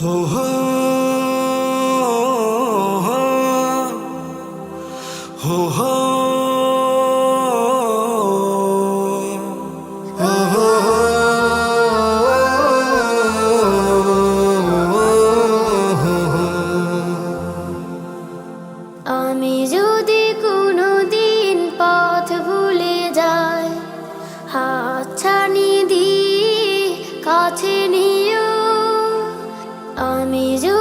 হো হো হো হো All you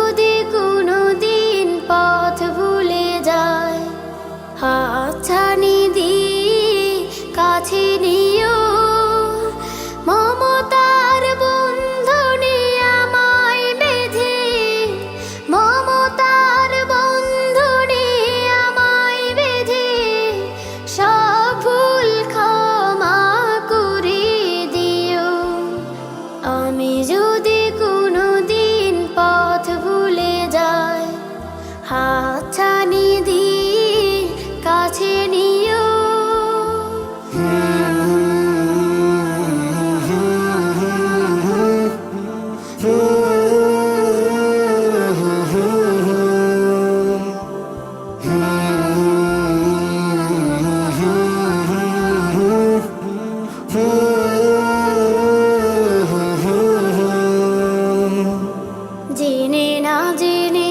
জেনে না জেনে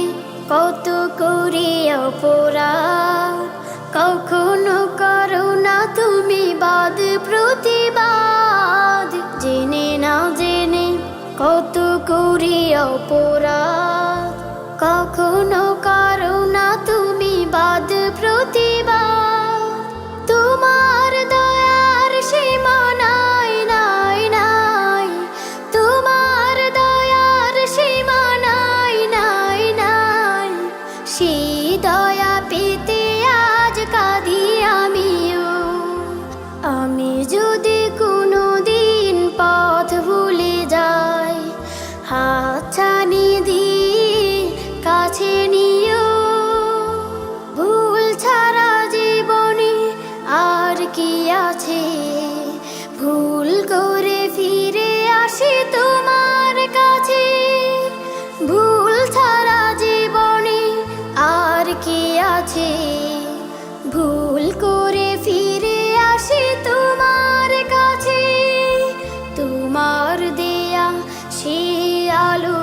কত করে অপরা কখনো করো না তুমি বাদ প্রতিবাদ। জেনে না জেনে কত করে অপরা কখনো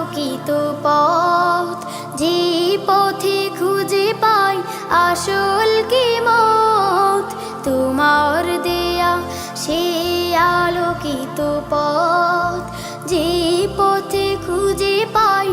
আলোকিত পথ যে পথে খুঁজে পাই আসল কি মত? তোমার দেয়া সে আলোকিত পথ।